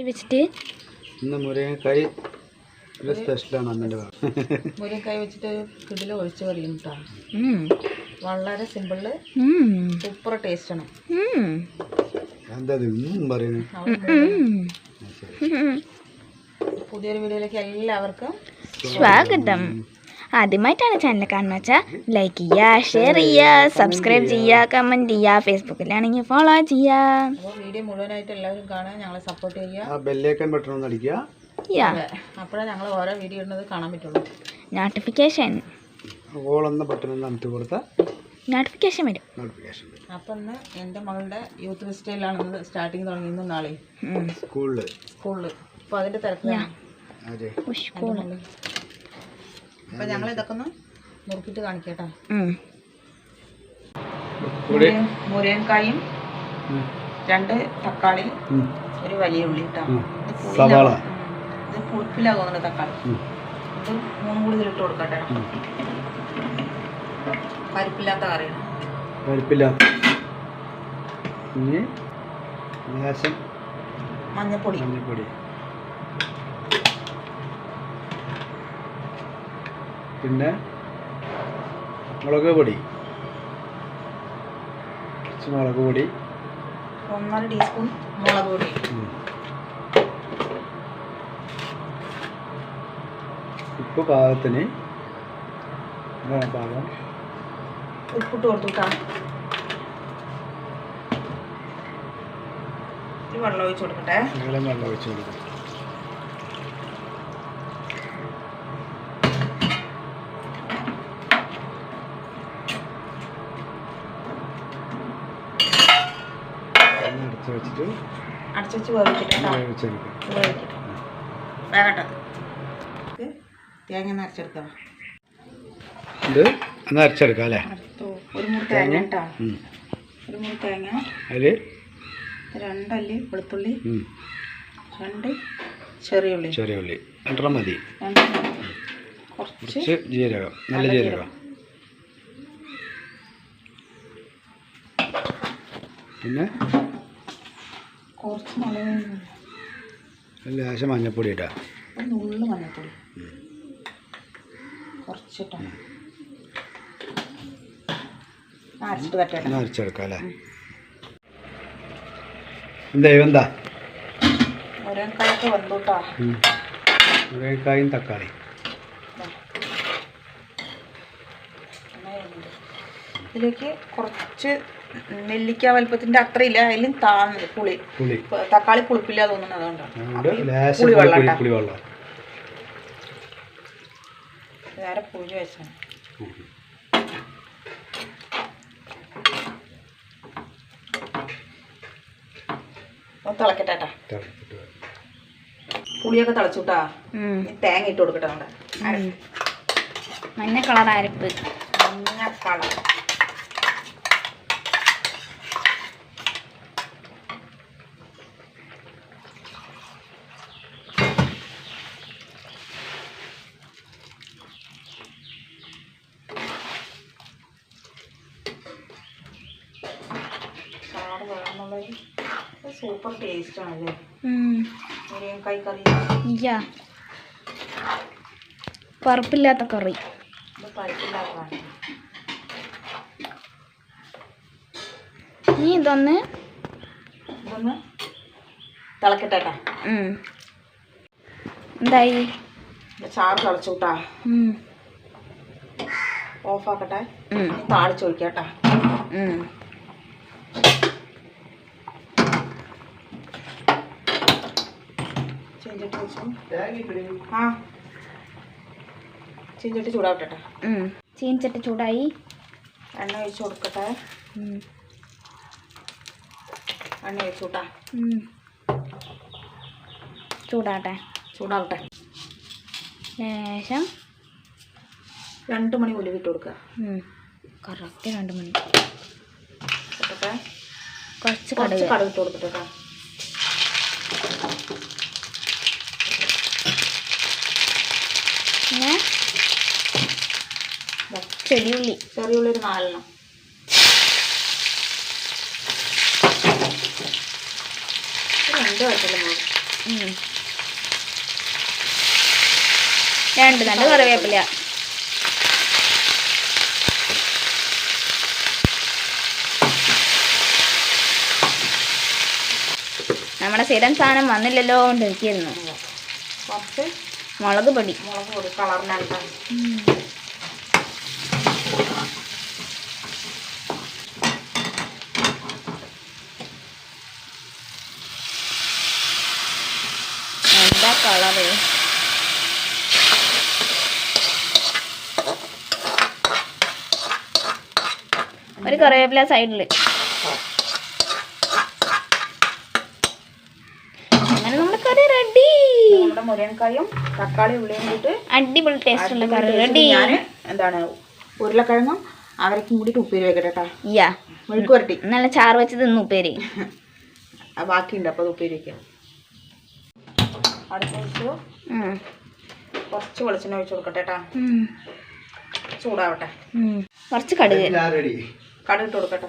കൈ വെച്ചിട്ട് ഇന്ന് മുരിങ്ങക്കായ് ഒരു സ്പെഷ്യലാണ് അമ്മേന്റെ മുരിങ്ങക്കായ വെച്ചിട്ട് കിടിൽ ഒഴിച്ച് കറിയും കേട്ടോ വളരെ സിമ്പിൾ സൂപ്പർ എന്താ ഇന്നും പറയുന്നത് പുതിയൊരു വീഡിയോയിലേക്ക് എല്ലാവർക്കും സ്വാഗതം. ആദ്യമായിട്ടാണ് ചാനൽ കാണുന്നത് വെച്ചാൽ ലൈക്ക് ചെയ്യുക ഷെയർ ചെയ്യുക സബ്സ്ക്രൈബ് ചെയ്യുക കമന്റ് ചെയ്യുക ഫേസ്ബുക്കിലാണെങ്കിൽ ഫോളോ ചെയ്യുക. വീഡിയോ മുഴുവനായിട്ട് എല്ലാവരും കാണാൻ ഞങ്ങളെ സപ്പോർട്ട് ചെയ്യുക. ഞങ്ങൾ ഓരോ വീഡിയോ ഇടുന്നത് കാണാൻ പറ്റുള്ളൂ. നോട്ടിഫിക്കേഷൻ നോട്ടിഫിക്കേഷൻ വരും. നോട്ടിഫിക്കേഷൻ വരും. അപ്പം ഇന്ന് എന്റെ മകളുടെ യൂത്ത് ഫെസ്റ്റിവലാണ് ഇന്ന് സ്റ്റാർട്ടിങ് നാളെ സ്കൂളിൽ സ്കൂളിൽ അപ്പോൾ അതിന്റെ തിരക്കിലാണ്. അപ്പം ഞങ്ങൾ ഇതൊക്കെ ഒന്ന് മുറുക്കിയിട്ട് കാണിക്കട്ടെ. കൂടി? രണ്ട് തക്കാളി ഒരു വലിയ ഉള്ളി സവാള. ഇത് പുളിപ്പിലാ തക്കാളി. ഇത് മൂന്നും കൂടി ഇതിലിട്ട് കൊടുക്കട്ടെ. പരിപ്പില്ലാത്ത കറിയാണ്. പരിപ്പില്ലാത്ത. മഞ്ഞപ്പൊടി. മഞ്ഞപ്പൊടി. പിന്നെ മുളക് പൊടി. കുറച്ച് മുളക് പൊടി. ഒന്നര ടീസ്പൂൺ മുളക് പൊടി. ഉപ്പ് പാകത്തിന്. പാകം. ഉപ്പിട്ട് കൊടുത്തുട്ടാണ് വെള്ളം ഒഴിച്ച് കൊടുക്കട്ടെ. വെള്ളം ഒഴിച്ച് കൊടുക്കും ഒന്ന് അടച്ച് വെച്ചിട്ട് അടച്ച് വെച്ച് വേവിക്കട്ടെ വേവിക്കട്ടെ വേകട്ടെ തേങ്ങ ഒന്ന് അരച്ചെടുക്കാം. ഇത് ഒന്ന് അരച്ചെടുക്കാം അല്ലേ? ഒരു മുറി തേങ്ങ കേട്ടോ ഒരു മുറി തേങ്ങ. അതിൽ രണ്ടല്ലി വെളുത്തുള്ളി. രണ്ട് ചെറിയ ഉള്ളി. ചെറിയ ഉള്ളി. രണ്ടെണ്ണം മതി. കുറച്ച് ജീരകം. നല്ല ജീരകം. പിന്നെ? കുറച്ച് മുളക് ലേശം മഞ്ഞപ്പൊടി ഇട്ടാ. നുള്ളു മഞ്ഞപ്പൊടി കുറച്ചിട്ടാ. അരച്ചിട്ട് അരച്ചെടുക്കാം അല്ലേ? എന്താ? മുരിങ്ങക്കായും തക്കാളി ഇതിലേക്ക് കുറച്ച് നെല്ലിക്ക വലുപ്പത്തിന്റെ അത്രയില്ല അതിലും താന്ന് പുളി. പുളി. തക്കാളി പുളിപ്പില്ല തോന്നുന്നു അതുകൊണ്ടാണ് പുളി വെള്ളം. വേറെ പുളി വെച്ചാണ് തിളക്കട്ടെ. പുളിയൊക്കെ തിളച്ചുട്ടാ. തേങ്ങ ഇട്ട് കൊടുക്കട്ടെ നമ്മുടെ മഞ്ഞ കളർ അരപ്പ്. മഞ്ഞ കളർ ചാറ് വേണമെന്നുള്ളത് സൂപ്പർ ടേസ്റ്റ് ആണല്ലേ. മുരിങ്ങക്കായ് കറി യാ പറപ്പില്ലാത്ത കറി. പരിപ്പില്ലാത്തതാണ് നീ ഇതൊന്ന് ഇതൊന്ന് തിളക്കട്ടെ. എന്തായി? ചാറ് തിളച്ചുട്ടാ. ഓഫാക്കട്ടെ. താളിച്ചൊഴിക്കാട്ടാ ചെഞ്ചട്ടി വെച്ചു ആ. ചെഞ്ചട്ടി ചൂടാവട്ടെ ചീഞ്ചട്ടി ചീൻചട്ടി ചൂടായി. എണ്ണ ഒഴിച്ച് കൊടുക്കട്ടെ. എണ്ണ ഒഴിച്ചു കൂട്ടാ. ചൂടാവട്ടെ. ചൂടാട്ടെ ചൂടാവട്ടെ. ശേഷം രണ്ട് മണി ഉലുവിട്ട് കൊടുക്കുക. കറക്റ്റ് രണ്ട് മണി. കുറച്ച് കടുക്. കടുക് ഇട്ട് കൊടുത്തിട്ട് കേട്ടോ പിന്നെ ചെടിയുള്ളി ചെറിയുള്ളി. ഒരു നാലെണ്ണം. രണ്ട് മുളക് രണ്ട് നല്ല കറിവേപ്പില. നമ്മുടെ സ്ഥിരം സാധനം വന്നില്ലല്ലോ കൊണ്ട് ഇരിക്കുന്നു കുറച്ച് മുളക് പൊടി. മുളക് പൊടി കളറിനാണ് എന്താ കളറ്? ഒരു കറിവേപ്പില സൈഡിൽ അങ്ങനെ നമ്മുടെ കറി റെഡി നമ്മുടെ മുരിങ്ങക്കായും തക്കാളി ഉള്ളിയും കൂട്ട് അടിപൊളി ടേസ്റ്റ് ഉള്ള കറി. റെഡി എന്താണ് ഉരുളക്കിഴങ്ങും അവരക്കും കൂടിയിട്ട് ഉപ്പേരി വെക്കട്ടെ കേട്ടോ. യാ. മെഴുക്ക് പുരട്ടി നല്ല ചാറ് വെച്ച് തിന്നു ഉപ്പേരി. ആ ബാക്കിയുണ്ട് അപ്പോൾ അത് ഉപ്പേരി വെക്കാം. അടുത്ത ഉം. കുറച്ച് വെളിച്ചെണ്ണ ഒഴിച്ച് കൊടുക്കട്ടെ കേട്ടോ. ചൂടാവട്ടെ. കുറച്ച് കടുക്. കടുക് കൊടുക്കട്ടെ.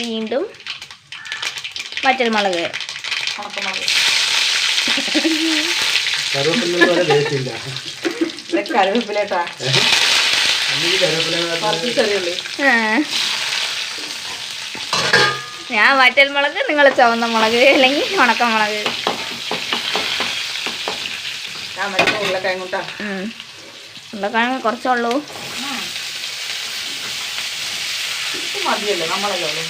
വീണ്ടും വറ്റൽമുളക്. ഉണക്കമുളക്. കറിവേപ്പില പോലെ മുളക് കറിവേപ്പില കേട്ടോ. ഞാൻ നിങ്ങൾ ചുവന്ന മുളക് അല്ലെങ്കിൽ ഉണക്കമുളക്. ഉരുളക്കിഴങ്ങ് കുറച്ചുള്ളൂ. മതിയല്ലോ നമ്മളല്ലോ ഉള്ളൂ.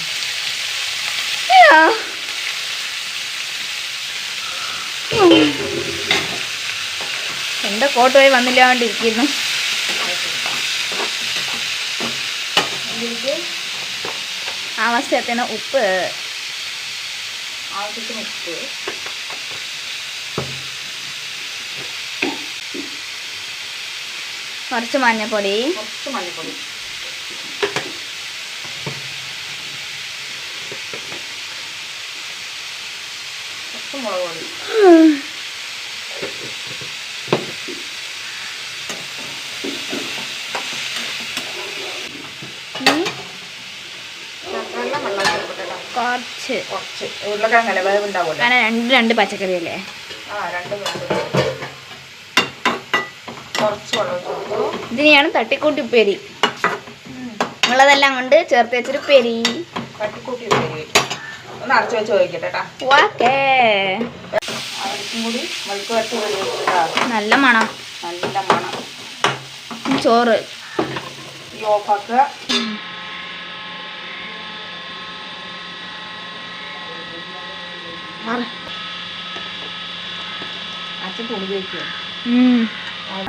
എന്റെ കോട്ട് പോയി വന്നില്ലാണ്ടിരിക്കുന്നു. ആവശ്യത്തിന് ഉപ്പ്. ആവശ്യത്തിന് ഉപ്പ്. കുറച്ച് മഞ്ഞപ്പൊടി. കുറച്ച് മഞ്ഞപ്പൊടി. കുറച്ച് മുളക് പൊടി ഉം. ശർക്കരയെല്ലാം വെള്ളം കൊടുക്കട്ടെ കേട്ടോ. കുറച്ച്. കുറച്ച്. ഉരുളക്കിഴങ്ങല്ലേ വേവ് ഉണ്ടാവുമല്ലോ. കാരണം രണ്ട് രണ്ട് പച്ചക്കറി അല്ലേ? ആ രണ്ട് കുറച്ച് വെള്ളം ഇതിനെയാണ് തട്ടിക്കൂട്ടി ഉപ്പേരി. ഉള്ളതെല്ലാം കൊണ്ട് ചേർത്ത് വെച്ചൊരു തട്ടിക്കൂട്ടി ഉപ്പേരി. ഒന്ന് അടച്ചു വെച്ച് ചോദിക്കട്ടെ നല്ല മണം. നല്ല മണം. ചോറ്. ഈ ഓഫാക്കുക. അച്ഛൻ തുണി കഴിക്കുക ഉം.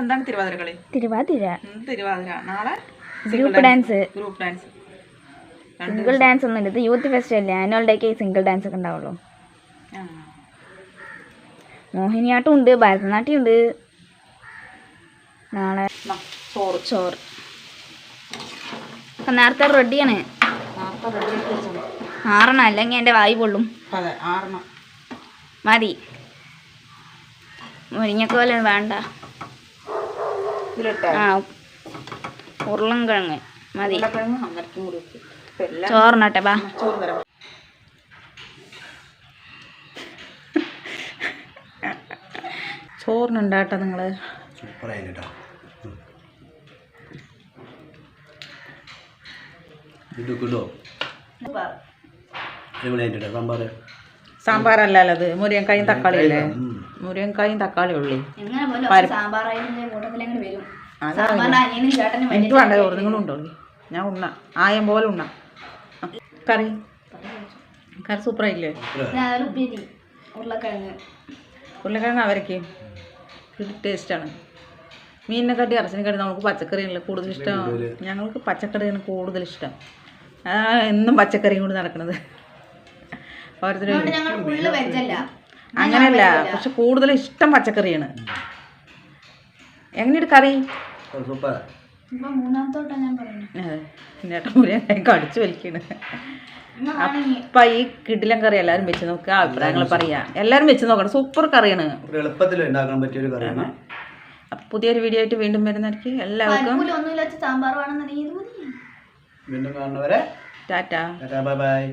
എന്താണ് തിരുവാതിര കളി? തിരുവാതിര. തിരുവാതിര. നാളെ group dance group dance single dance ഒന്നും ഇല്ല ഇത് യൂത്ത് ഫെസ്റ്റ് അല്ലേ? ആനുവൽ ഡേക്ക് സിംഗിൾ ഡാൻസ് ഒക്കെ ഉണ്ടാവുള്ളൂ. മോഹിനിയാട്ടം ഉണ്ട് ഭരതനാട്യം ഉണ്ട് നാളെ ചോറ്. ചോറ്. നേരത്തെ റെഡിയാണ് ആറണം അല്ലെങ്കിൽ എന്റെ വായി പൊള്ളും. അതെ ആറെണ്ണം മതി. മുരിങ്ങക്കോല വേണ്ട. ആ ഉരുളൻ കിഴങ്ങ് മതി ചോറിനട്ടെ ബാ. ചോറിനുണ്ടാട്ടോ നിങ്ങൾ സൂപ്പറായി കേട്ടോ ഇത് കിട്ടോ അടിപൊളിയായിട്ട് കേട്ടോ സാമ്പാർ സാമ്പാറല്ലല്ലോ അത് മുരിങ്ങക്കായും തക്കാളി അല്ലേ? മുരിങ്ങക്കായും തക്കാളി ഉള്ളി. എനിക്ക് വേണ്ട ചോറ് ഉണ്ടോ? ഞാൻ ഉണ്ണ. ആയം പോലെ ഉണ്ണ. കറി? കറി സൂപ്പറായില്ലേ ഉരുളക്കിഴങ്ങ്. ഉരുളക്കിഴങ്ങ് അവരക്ക് ടേസ്റ്റാണ് മീനിനെ കട്ടി അറച്ചിനെ കട്ടി നമുക്ക് പച്ചക്കറിയാണല്ലോ കൂടുതൽ ഇഷ്ടം. ഞങ്ങൾക്ക് പച്ചക്കറിയാണ് കൂടുതൽ ഇഷ്ടം. എന്നും പച്ചക്കറിയും കൂടി നടക്കുന്നത് ഓരോരുത്തരും അതുകൊണ്ട് ഞങ്ങൾ ഫുള്ള് വെജല്ല അങ്ങനെയല്ല പക്ഷെ കൂടുതൽ ഇഷ്ടം പച്ചക്കറിയാണ്. എങ്ങനെയുണ്ട് കറി? സൂപ്പർ ചേട്ടൻ കടിച്ചു വലിക്കണ്. അപ്പൊ ഈ കിടിലൻ കറി എല്ലാരും വെച്ച് നോക്കുക അഭിപ്രായങ്ങൾ പറയാ. എല്ലാരും വെച്ച് നോക്കണം സൂപ്പർ കറിയാണ്. എളുപ്പത്തിൽ ഉണ്ടാക്കാൻ പറ്റിയ ഒരു കറിയാണ് പുതിയൊരു വീഡിയോ ആയിട്ട് വീണ്ടും വരുന്ന എല്ലാവർക്കും വീണ്ടും കാണുന്നവരെ ടാറ്റാ ബൈ ബൈ.